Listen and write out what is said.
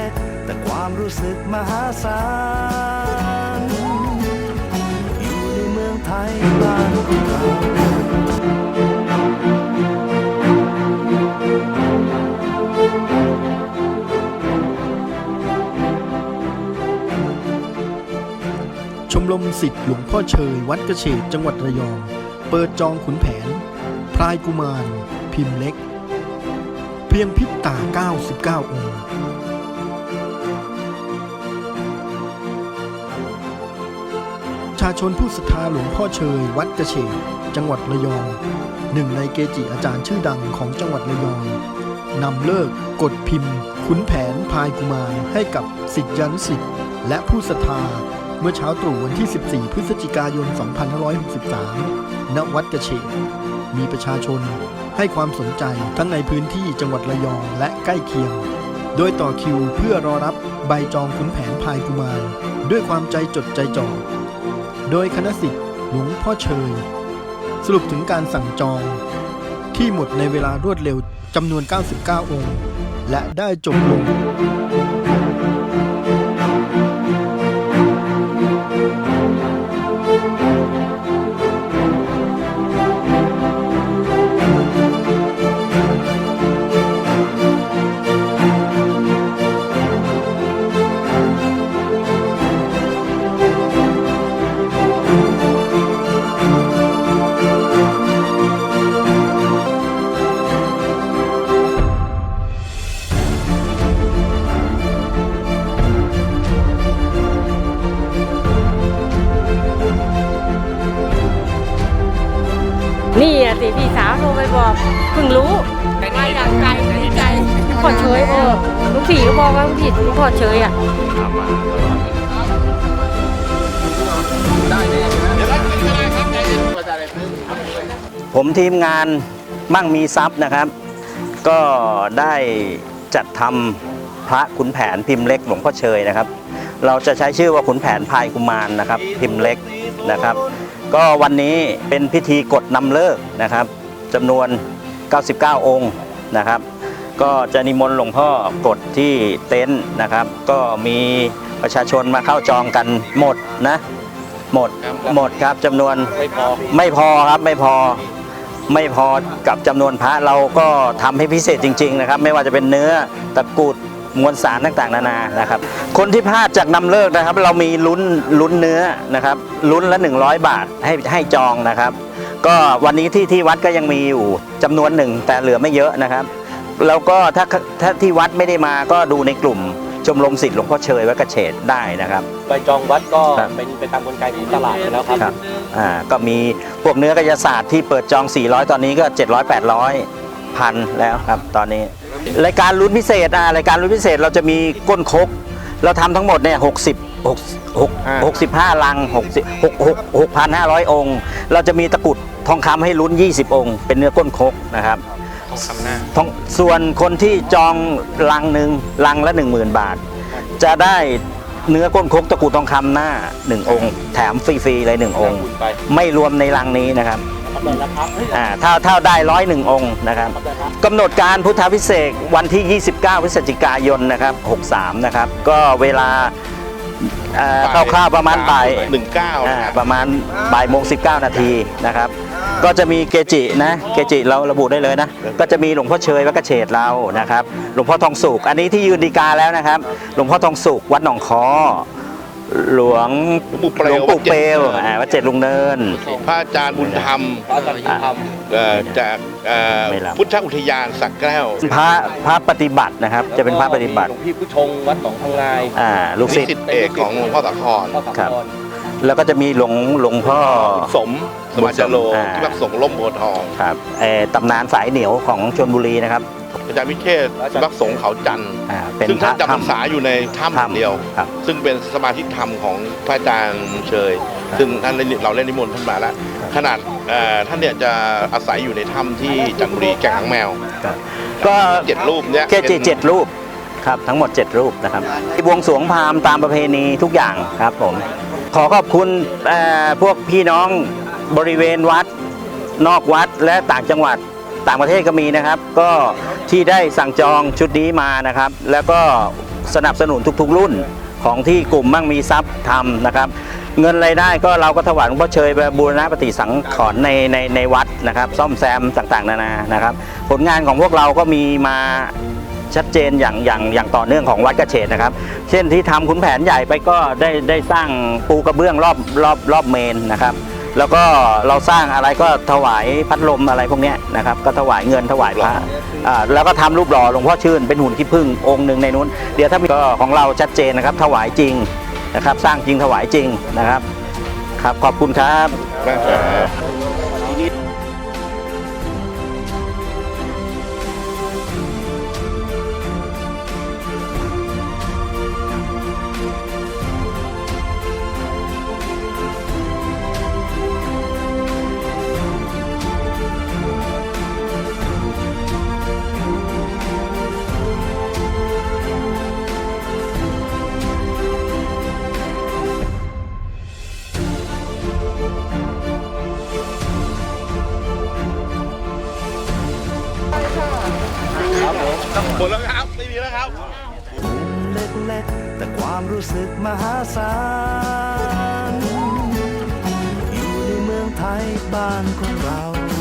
ล็ก แต่ความรู้สึกมหาศาล อยู่ในเมืองไทยบ้านเราชมรมสิทธิ์หลวงพ่อเชย วัดกระเฉดจังหวัดระยอง เปิดจองขุนแผนพลายกุมาร พิมพ์เล็ก เพียงพิบตา 99 องค์ ประชาชนผู้ศรัทธาหลวงพ่อเชย วัดกระเฉดจังหวัดระยอง หนึ่งในเกจิอาจารย์ชื่อดังของจังหวัดระยองนำเลิกกดพิมพ์ ขุนแผนพายกุมารให้กับสิทธิยันสิทธิ์และผู้ศรัทธาเมื่อเช้าตรู่วันที่ 14 พฤศจิกายน 2563 ณ วัดกระเฉดมีประชาชนให้ความสนใจทั้งในพื้นที่จังหวัดระยองและใกล้เคียง โดยต่อคิวเพื่อรอรับใบจองขุนแผนพายกุมาร ด้วยความใจจดใจจ่อ โดยคณะสิทธิ์หลวงพ่อเชย สรุปถึงการสั่งจอง ที่หมดในเวลารวดเร็วจำนวน 99 องค์ และได้จบลง สิพี่สาวโทรไปบอกเพิ่งรู้มาอย่างไกลดีใจพ่อเฉยเออลุงผีก็บอกว่าลุงผีลุงพ่อเฉยอะผมทีมงานมั่งมีทรัพย์นะครับ ก็ได้จัดทำพระขุนแผนพิมพ์เล็กหลวงพ่อเชยนะครับ เราจะใช้ชื่อว่าขุนแผนพายกุมารนะครับ พิมพ์เล็กนะครับ ก็วันนี้เป็นพิธีกดนำเลิกนะครับจำนวน 99 องค์นะครับ ก็จะนิมนต์หลวงพ่อกดที่เต็นท์นะครับ ก็มีประชาชนมาเข้าจองกันหมดนะหมดหมดครับจำนวนไม่พอไม่พอครับไม่พอไม่พอกับจำนวนพระเราก็ทำให้พิเศษจริง ๆ นะครับ ไม่ว่าจะเป็นเนื้อตะกรุด มวลสารต่างๆ นานานะครับ คนที่พลาดจากนำเลิกนะครับ เรามีลุ้นลุ้นเนื้อนะครับลุ้นละ 100 บาทให้ให้จองนะครับ ก็วันนี้ที่ที่วัดก็ยังมีอยู่จำนวนหนึ่งแต่เหลือไม่เยอะนะครับแล้วก็ถ้าถ้าที่วัดไม่ได้มาก็ดูในกลุ่มชมรมสิทธิ์หลวงพ่อเชยวัดกระเฉดได้นะครับใบจองวัดก็ครับเป็นไปตามกลไกของตลาดอยู่แล้วครับครับอ่าก็มีพวกเนื้อกายศาสตร์ที่เปิดจอง 400 ตอนนี้ก็ 700 800พันแล้วครับตอนนี้ รายการลุ้นพิเศษอ่ารายการลุ้นพิเศษเราจะมีก้นคก เราทำทั้งหมดเนี่ย60 6 65ลัง60 6 6 6,500องค์ เราจะมีตะกรุดทองคำให้ลุ้น 20 องค์ เป็นเนื้อก้นคกนะครับ ทองคำหน้า ทองส่วนคนที่จองลังหนึ่งลังละ 10,000 บาท จะได้เนื้อก้นคกตะกรุดทองคำหน้า 1 องค์ แถมฟรีๆเลย 1 องค์คุณไปไม่รวมในลังนี้นะครับ ครับเลยนะครับอ่าถ้าถ้าได้ร้อยหนึ่งองค์นะครับครับเลยครับกำหนดการพุทธพิเศษกวันที่ 29 พฤศจิกายนนะครับ63 นะครับ ก็เวลาเอ่อคร่าวๆประมาณบ่าย หนึ่งเก้าอ่าประมาณบ่ายโมง19นาทีนะครับ ก็จะมีเกจินะ เกจิเราระบุได้เลยนะ ก็จะมีหลวงพ่อเชยวัดกระเฉดเรานะครับ หลวงพ่อทองสุก อันนี้ที่ยืนดีกาแล้วนะครับ หลวงพ่อทองสุกวัดหนองคอ หลวงหลวงปู่เปลว หลวงปู่เปลวอ่าวัดเจ็ดลุงเนิน พระอาจารย์บุญธรรมพระอาจารย์บุญธรรมเอ่อจากเอ่อไม่รับ พุทธอุทยานสักแก้ว พระพระปฏิบัตินะครับจะเป็นพระปฏิบัติ หลวงพี่ผู้ชงวัดหนองทองลายอ่าลูกนิศิษย์สิตเอกของหลวงพ่อสาครพ่อสังครับกรแล้วก็จะมีหลวงหลวงพ่อ สมสมัจจโลอ่า ที่วัดสงฆ์ล่มโพธิ์ทอง ครับเอ่อตำนานสายเหนียวของชนบุรีนะครับ อาจารย์วิเทศวัดสงฆ์เขาจันทร์อ่าเป็นซึ่งพระท่านจำพรรษาอยู่ในถ้ำอย่างเดียว ครับ ซึ่งเป็นสมาธิธรรมของพระอาจารย์เชยซึ่งท่านได้เราเล่นนิมนต์ท่านมาแล้วขนาดเอ่อท่านเนี่ยจะอาศัยอยู่ในถ้ำที่จันทบุรีแก่งหางแมวครับก็เจ็ดรูปเนี่ยเกจิเจ็ดรูปครับทั้งหมด 7 รูปนะครับบวงสรวงพราหมณ์ตามประเพณีทุกอย่างครับผมขอขอบคุณเอ่อพวกพี่น้องบริเวณวัดนอกวัดและต่างจังหวัด ต่างประเทศก็มีนะครับ ก็ที่ได้สั่งจองชุดนี้มานะครับ แล้วก็สนับสนุนทุกๆรุ่นของที่กลุ่มมั่งมีทรัพย์ทำนะครับ เงินรายได้ก็เราก็ถวายหลวงพ่อเชยไปบูรณะปฏิสังขรณ์ในในในวัดนะครับ ซ่อมแซมต่างๆ นานานะครับ ผลงานของพวกเราก็มีมาชัดเจนอย่างอย่างอย่างต่อเนื่องของวัดกระเฉดนะครับ เช่นที่ทำขุนแผนใหญ่ไปก็ได้ได้สร้างปูกระเบื้องรอบรอบรอบเมนนะครับ แล้วก็เราสร้างอะไรก็ถวายพัดลมอะไรพวกเนี้ยนะครับก็ถวายเงินถวายพระอ่าแล้วก็ทำรูปหล่อหลวงพ่อชื่นเป็นหุ่นขี้ผึ้งองค์หนึ่งในนู้น เดี๋ยวถ้ามีก็ของเราชัดเจนนะครับถวายจริงนะครับสร้างจริงถวายจริงนะครับ ครับขอบคุณครับครับ หมดแล้วครับไม่มีแล้วครับเล็กๆแต่ความรู้สึกมหาศาลอยู่ในเมืองไทยบ้านของเรา